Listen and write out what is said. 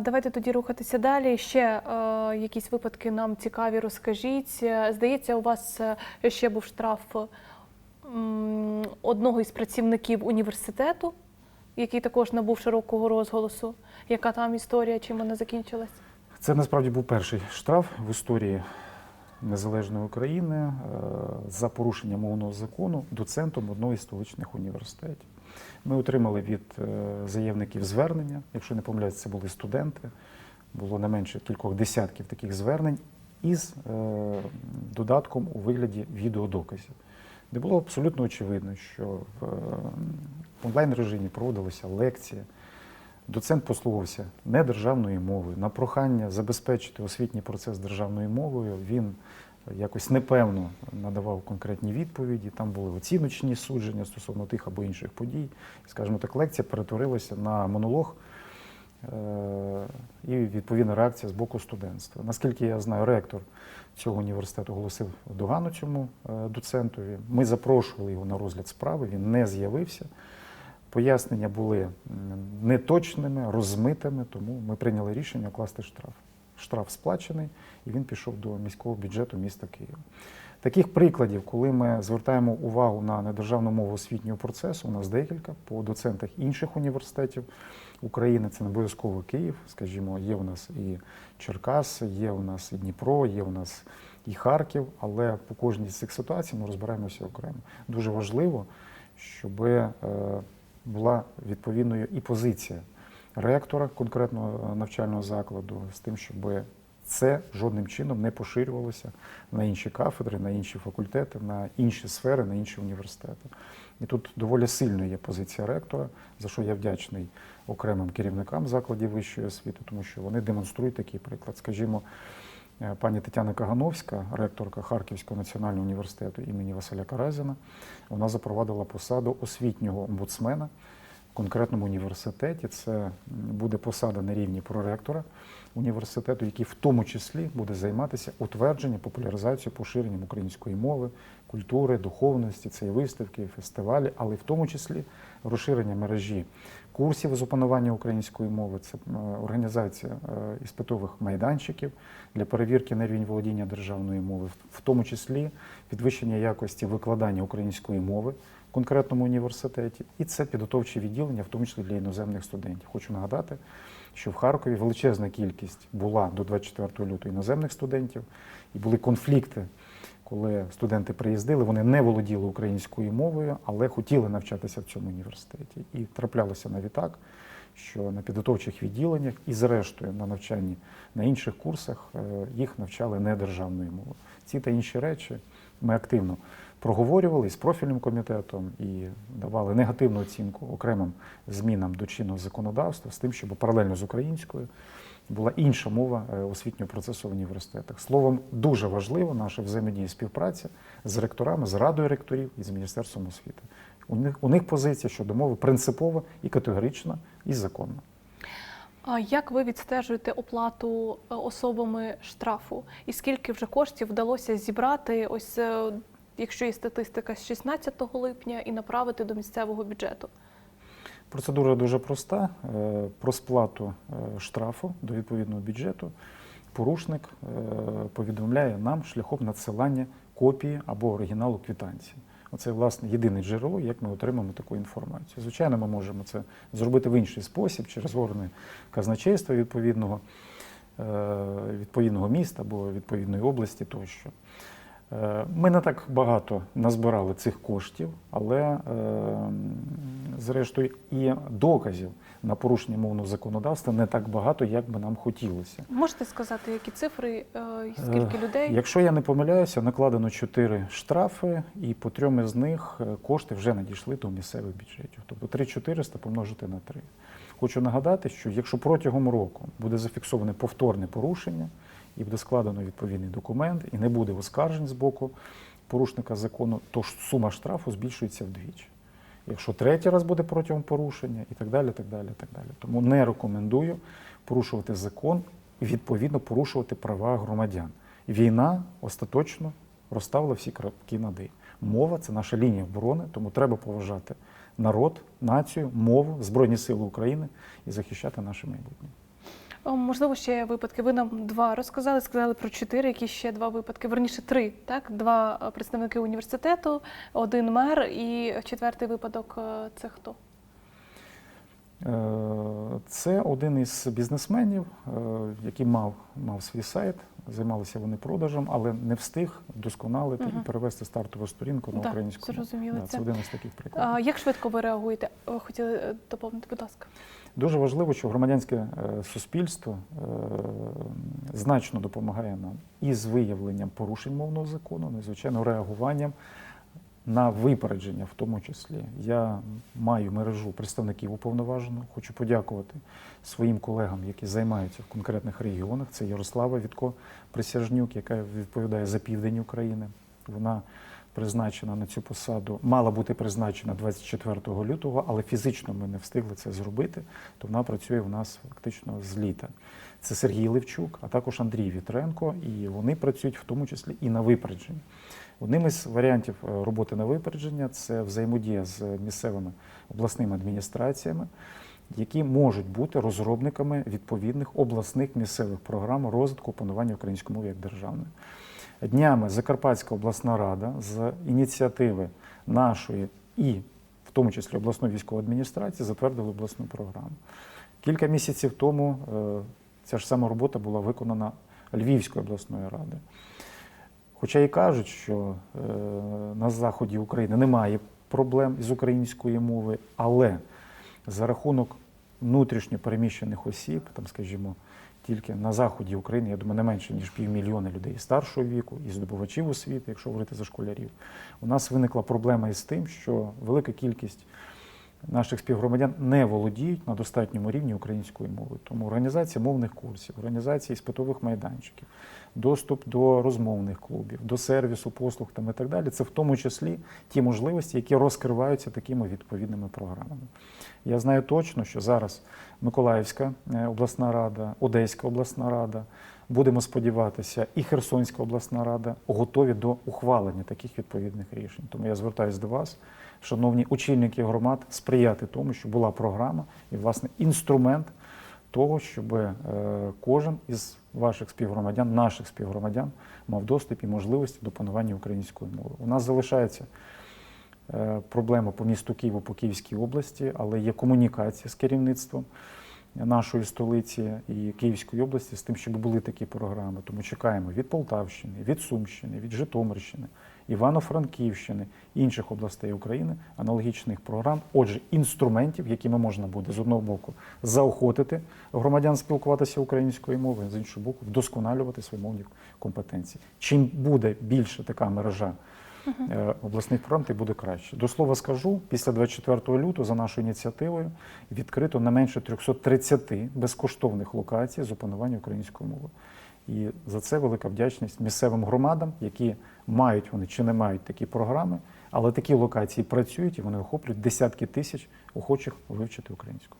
Давайте тоді рухатися далі. Ще е, якісь випадки нам цікаві, розкажіть. Е, Здається, у вас е, ще був штраф одного із працівників університету, який також набув широкого розголосу. Яка там історія, чим вона закінчилась? Це насправді був перший штраф в історії незалежної України е, за порушення мовного закону доцентом одного із столичних університетів. Ми отримали від е, заявників звернення, якщо не помиляюсь, це були студенти. Було не менше кількох десятків таких звернень із е, додатком у вигляді відеодоказів, де було абсолютно очевидно, що в е, онлайн режимі проводилася лекція. Доцент послугався не державною мовою. На прохання забезпечити освітній процес державною мовою він якось непевно надавав конкретні відповіді. Там були оціночні судження стосовно тих або інших подій. Скажімо так, лекція перетворилася на монолог е, і відповідна реакція з боку студентства. Наскільки я знаю, ректор цього університету оголосив догану цьому е, доцентові. Ми запрошували його на розгляд справи, він не з'явився. Пояснення були неточними, розмитими, тому ми прийняли рішення укласти штраф. Штраф сплачений, і він пішов до міського бюджету міста Києва. Таких прикладів, коли ми звертаємо увагу на недержавну мову освітнього процесу, у нас декілька по доцентах інших університетів України. Це не обов'язково Київ, скажімо, є у нас і Черкас, є у нас і Дніпро, є у нас і Харків, але по кожній з цих ситуацій ми розбираємося окремо. Дуже важливо, щоб е, була відповідною і позиція ректора конкретного навчального закладу з тим, щоб це жодним чином не поширювалося на інші кафедри, на інші факультети, на інші сфери, на інші університети. І тут доволі сильною є позиція ректора, за що я вдячний окремим керівникам закладів вищої освіти, тому що вони демонструють такий приклад. Скажімо, е, пані Тетяна Кагановська, ректорка Харківського національного університету імені Василя Каразіна, вона запровадила посаду освітнього омбудсмена конкретному університеті. Це буде посада на рівні проректора університету, який в тому числі буде займатися утвердженням, популяризацією, поширенням української мови, культури, духовності, це і виставки, і фестивалі, але в тому числі розширення мережі курсів з опанування української мови, це організація е, іспитових майданчиків для перевірки на рівень володіння державною мовою, в тому числі підвищення якості викладання української мови конкретному університеті, і це підготовче відділення, в тому числі для іноземних студентів. Хочу нагадати, що в Харкові величезна кількість була до 24 лютого іноземних студентів, і були конфлікти, коли студенти приїздили, вони не володіли українською мовою, але хотіли навчатися в цьому університеті. І траплялося навіть так, що на підготовчих відділеннях і, зрештою, на навчанні на інших курсах е, їх навчали не державною мовою. Ці та інші речі ми активно проговорювали з профільним комітетом і давали негативну оцінку окремим змінам до чинного законодавства з тим, щоб паралельно з українською була інша мова е, освітнього процесу в університетах. Словом, дуже важливо наша взаємодія співпраця з ректорами, з радою ректорів і з міністерством освіти. У них у них позиція щодо мови принципова і категорична, і законна. А як ви відстежуєте оплату е, особами штрафу? І скільки вже коштів вдалося зібрати? Ось е, якщо є статистика з 16 липня і направити до місцевого бюджету? Процедура дуже проста. Е, Про сплату е, штрафу до відповідного бюджету порушник е, повідомляє нам шляхом надсилання копії або оригіналу квитанції. Оце власне єдине джерело, як ми отримаємо таку інформацію. Звичайно, ми можемо це зробити в інший спосіб через органи казначейства відповідного, відповідного міста або відповідної області тощо. Е, Ми не так багато назбирали цих коштів, але е, зрештою і доказів на порушення мовного законодавства не так багато, як би нам хотілося. Можете сказати, які цифри, е, скільки людей? Якщо я не помиляюся, накладено 4 штрафи, і по трьом із них кошти вже надійшли до місцевих бюджетів. Тобто 3400 помножити на 3. Хочу нагадати, що якщо протягом року буде зафіксоване повторне порушення і буде складено відповідний документ, і не буде оскаржень з боку порушника закону, то ж сума штрафу збільшується вдвічі. Якщо третій раз буде протягом порушення і так далі, так далі, так далі. Тому не рекомендую порушувати закон і відповідно порушувати права громадян. Війна остаточно розставила всі крапки над «і». Мова це наша лінія оборони, тому треба поважати народ, націю, мову, Збройні Сили України і захищати наше майбутнє. Можливо, ще випадки. Ви нам два розказали, сказали про чотири, які ще два випадки. Верніше три, так? Два е, представники університету, один мер і четвертий випадок е, це хто? Е, Це один із бізнесменів, який мав, мав свій сайт, займалися вони продажем, але не встиг вдосконалити і перевести стартову сторінку на Да, українську. зрозуміло Да, це. один із таких прикладів. А, як швидко ви реагуєте? Ви хотіли е, доповнити, будь ласка. Дуже важливо, що громадянське е, суспільство е, значно допомагає нам і з виявленням порушень мовного закону, ну, і, звичайно, реагуванням на випередження, в тому числі. Я маю мережу представників уповноваженого. Хочу подякувати своїм колегам, які займаються в конкретних регіонах. Це Ярослава Вітко Присяжнюк, яка відповідає за південь України. Вона призначена на цю посаду, мала бути призначена 24 лютого, але фізично ми не встигли це зробити, то вона працює в нас фактично з літа. Це Сергій Левчук, а також Андрій Вітренко, і вони працюють в тому числі і на випередженні. Одним із варіантів е, роботи на випередження це взаємодія з місцевими обласними адміністраціями, які можуть бути розробниками відповідних обласних місцевих програм розвитку опанування української мови як державної. Днями Закарпатська обласна рада з ініціативи нашої і в тому числі обласної військової адміністрації затвердили обласну програму. Кілька місяців тому е, ця ж сама робота була виконана Львівською обласною радою. Хоча і кажуть, що е, на заході України немає проблем з української мови, але за рахунок внутрішньо переміщених осіб, там, скажімо, тільки на заході України, я думаю, не менше ніж півмільйона людей старшого віку і здобувачів освіти, якщо говорити за школярів, у нас виникла проблема із тим, що велика кількість наших співгромадян не володіють на достатньому рівні української мови. Тому організація мовних курсів, організація іспитових майданчиків, доступ до розмовних клубів, до сервісу, послуг там і так далі. Це в тому числі ті можливості, які розкриваються такими відповідними програмами. Я знаю точно, що зараз Миколаївська е, обласна рада, Одеська обласна рада, будемо сподіватися, і Херсонська обласна рада готові до ухвалення таких відповідних рішень. Тому я звертаюся до вас, шановні очільники громад, сприяти тому, щоб була програма і, власне, інструмент того, щоб е, кожен із ваших співгромадян, наших співгромадян, мав доступ і можливості до панування української мови. У нас залишається е, проблема по місту Києву, по Київській області, але є комунікація з керівництвом нашої столиці і Київської області з тим, щоб були такі програми. Тому чекаємо від Полтавщини, від Сумщини, від Житомирщини, Івано-Франківщини, інших областей України аналогічних програм. Отже, інструментів, якими можна буде з одного боку заохотити громадян спілкуватися українською мовою, з іншого боку, вдосконалювати свої мовні компетенції. Чим буде більше така мережа обласних програм, тим буде краще. До слова скажу, після 24 лютого за нашою ініціативою відкрито не менше 330 безкоштовних локацій з опанування української мови. І за це велика вдячність місцевим громадам, які мають вони чи не мають такі програми, але такі локації працюють і вони охоплюють десятки тисяч охочих вивчити українську.